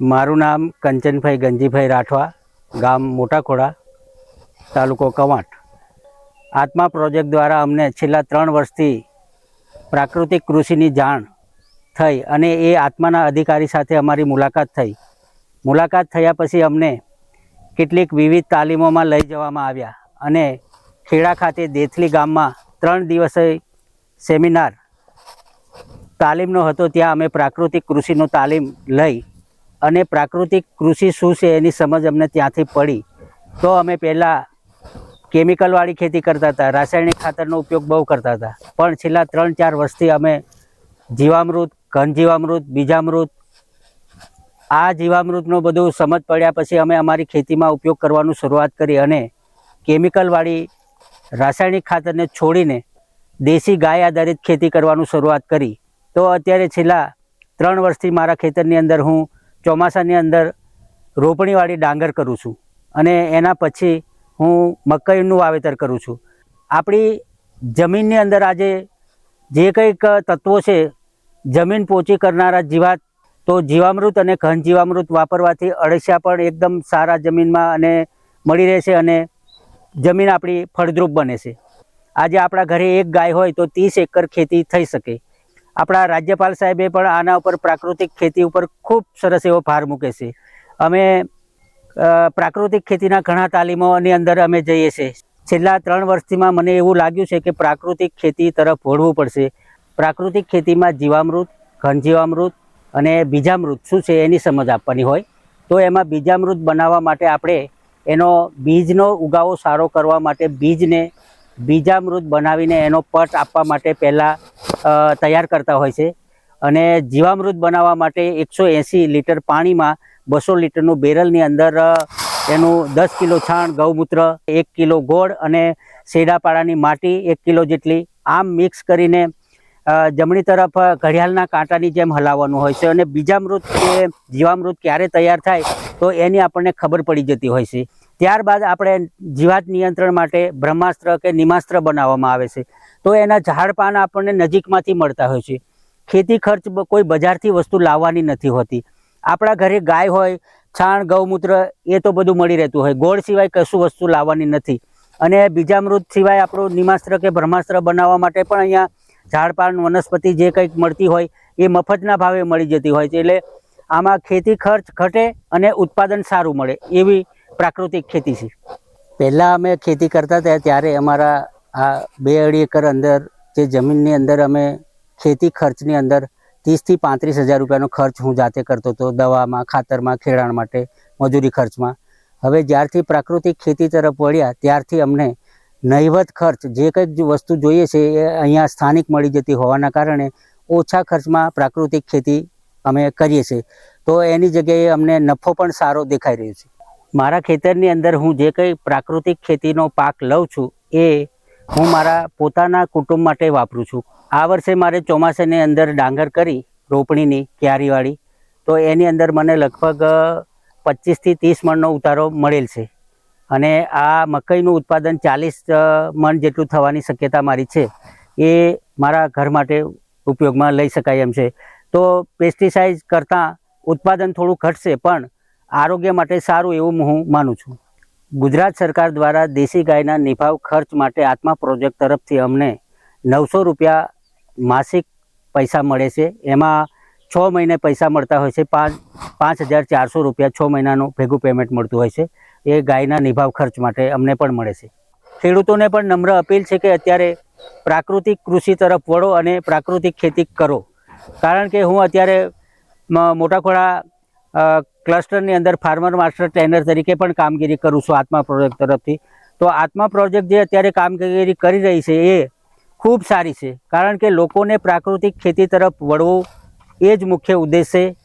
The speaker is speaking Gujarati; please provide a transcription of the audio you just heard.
મારું નામ કંચનભાઈ ગંજીભાઈ રાઠવા, ગામ મોટાખોડા, તાલુકો કવાંટ. આત્મા પ્રોજેક્ટ દ્વારા અમને છેલ્લા ત્રણ વર્ષથી પ્રાકૃતિક કૃષિની જાણ થઈ અને એ આત્માના અધિકારી સાથે અમારી મુલાકાત થઈ. મુલાકાત થયા પછી અમને કેટલીક વિવિધ તાલીમોમાં લઈ જવામાં આવ્યા અને ખેડા ખાતે દેથલી ગામમાં ત્રણ દિવસે સેમિનાર તાલીમનો હતો, ત્યાં અમે પ્રાકૃતિક કૃષિનો તાલીમ લઈ અને પ્રાકૃતિક કૃષિ શું છે એની સમજ અમને ત્યાંથી પડી. તો અમે પહેલાં કેમિકલવાળી ખેતી કરતા હતા, રાસાયણિક ખાતરનો ઉપયોગ બહુ કરતા હતા. પણ છેલ્લા ત્રણ ચાર વર્ષથી અમે જીવામૃત ઘન જીવામૃત બીજામૃત, આ જીવામૃતનો બધું સમજ પડ્યા પછી અમે અમારી ખેતીમાં ઉપયોગ કરવાનું શરૂઆત કરી અને કેમિકલવાળી રાસાયણિક ખાતરને છોડીને દેશી ગાય આધારિત ખેતી કરવાનું શરૂઆત કરી. તો અત્યારે છેલ્લા ત્રણ વર્ષથી મારા ખેતરની અંદર હું ચોમાસાની અંદર રોપણીવાળી ડાંગર કરું છું અને એના પછી હું મકાઈનું વાવેતર કરું છું. આપણી જમીનની અંદર આજે જે કંઈક તત્વો છે, જમીન પોચી કરનારા જીવાત, તો જીવામૃત અને ઘન જીવામૃત વાપરવાથી અળસિયા પણ એકદમ સારા જમીનમાં અને મળી રહેશે અને જમીન આપણી ફળદ્રુપ બને છે. આજે આપણા ઘરે એક ગાય હોય તો ત્રીસ એકર ખેતી થઈ શકે. આપણા રાજ્યપાલ સાહેબે પણ આના ઉપર પ્રાકૃતિક ખેતી ઉપર ખૂબ સરસ એવો ભાર મૂકે છે. અમે પ્રાકૃતિક ખેતીના ઘણા તાલીમોની અંદર અમે જઈએ છીએ. છેલ્લા ત્રણ વર્ષથીમાં મને એવું લાગ્યું છે કે પ્રાકૃતિક ખેતી તરફ વળવું પડશે. પ્રાકૃતિક ખેતીમાં જીવામૃત, ઘનજીવામૃત અને બીજામૃત શું છે એની સમજ આપવાની હોય. તો એમાં બીજામૃત બનાવવા માટે આપણે એનો બીજનો ઉગાવો સારો કરવા માટે બીજને બીજામૃત બનાવીને એનો પટ આપવા માટે પહેલાં તૈયાર કરતા હોય છે. અને જીવામૃત બનાવવા માટે એકસો એંસી લીટર પાણીમાં બસો લીટરનું બેરલની અંદર એનું દસ કિલો છાણ, ગૌમૂત્ર, એક કિલો ગોળ અને શેડાપાડાની માટી, એક કિલો જેટલી આમ મિક્સ કરીને જમણી તરફ ઘડિયાળના કાંટાની જેમ હલાવવાનું હોય છે. અને બીજામૃત કે જીવામૃત ક્યારે તૈયાર થાય તો એની આપણને ખબર પડી જતી હોય છે. ત્યારબાદ આપણે જીવાત નિયંત્રણ માટે બ્રહ્માસ્ત્ર કે નિમાસ્ત્ર બનાવવામાં આવે છે. તો એના ઝાડ પાન આપણને નજીકમાંથી મળતા હોય છે. ખેતી ખર્ચ કોઈ બજારથી વસ્તુ લાવવાની નથી હોતી. આપણા ઘરે ગાય હોય, છાણ, ગૌમૂત્ર, એ તો બધું મળી રહેતું હોય. ગોળ સિવાય કશું વસ્તુ લાવવાની નથી. અને બીજામૃત સિવાય આપણું નિમાસ્ત્ર કે બ્રહ્માસ્ત્ર બનાવવા માટે પણ અહીંયા ઝાડપાન, વનસ્પતિ જે કંઈક મળતી હોય, એ મફતના ભાવે મળી જતી હોય છે. એટલે આમાં ખેતી ખર્ચ ઘટે અને ઉત્પાદન સારું મળે એવી પ્રાકૃતિક ખેતી છે. પહેલાં અમે ખેતી કરતા હતા ત્યારે અમારા આ બે અઢી એકર અંદર જે જમીનની અંદર અમે ખેતી ખર્ચની અંદર ત્રીસથી પાંત્રીસ હજાર રૂપિયાનો ખર્ચ હું જાતે કરતો હતો દવામાં, ખાતરમાં, ખેડાણ માટે, મજૂરી ખર્ચમાં. હવે જ્યારથી પ્રાકૃતિક ખેતી તરફ વળ્યા ત્યારથી અમને નહિવત ખર્ચ, જે કંઈક વસ્તુ જોઈએ છે એ અહીંયા સ્થાનિક મળી જતી હોવાના કારણે ઓછા ખર્ચમાં પ્રાકૃતિક ખેતી અમે કરીએ છીએ. તો એની જગ્યાએ અમને નફો પણ સારો દેખાઈ રહ્યો છે. મારા ખેતરની અંદર હું જે કંઈ પ્રાકૃતિક ખેતીનો પાક લઉં છું, એ હું મારા પોતાના કુટુંબ માટે વાપરું છું. આ વર્ષે મારે ચોમાસાની અંદર ડાંગર કરી, રોપણીની ક્યારીવાળી. તો એની અંદર મને લગભગ પચીસથી ત્રીસ મણનો ઉતારો મળેલ છે. અને આ મકાઈનું ઉત્પાદન ચાલીસ મણ જેટલું થવાની શક્યતા મારી છે. એ મારા ઘર માટે ઉપયોગમાં લઈ શકાય એમ છે. તો પેસ્ટિસાઇડ કરતાં ઉત્પાદન થોડું ઘટશે, પણ આરોગ્ય માટે સારું એવું હું માનું છું. ગુજરાત સરકાર દ્વારા દેશી ગાયના નિભાવ ખર્ચ માટે આત્મા પ્રોજેક્ટ તરફથી અમને નવસો રૂપિયા માસિક પૈસા મળે છે. એમાં છ મહિને પૈસા મળતા હોય છે. પાંચ પાંચ હજાર ચારસો રૂપિયા છ મહિનાનું ભેગું પેમેન્ટ મળતું હોય છે. એ ગાયના નિભાવ ખર્ચ માટે અમને પણ મળે છે. ખેડૂતોને પણ નમ્ર અપીલ છે કે અત્યારે પ્રાકૃતિક કૃષિ તરફ વળો અને પ્રાકૃતિક ખેતી કરો. કારણ કે હું અત્યારે મ- મોટાખોડા અ, ક્લસ્ટરની અંદર ફાર્મર માસ્ટર ટ્રેનર તરીકે પણ કામગીરી કરું છું આત્મા પ્રોજેક્ટ તરફથી. તો આત્મા પ્રોજેક્ટ જે અત્યારે કામગીરી કરી રહી છે એ ખૂબ સારી છે. કારણ કે લોકોને પ્રાકૃતિક ખેતી તરફ વળવું એ જ મુખ્ય ઉદ્દેશ છે.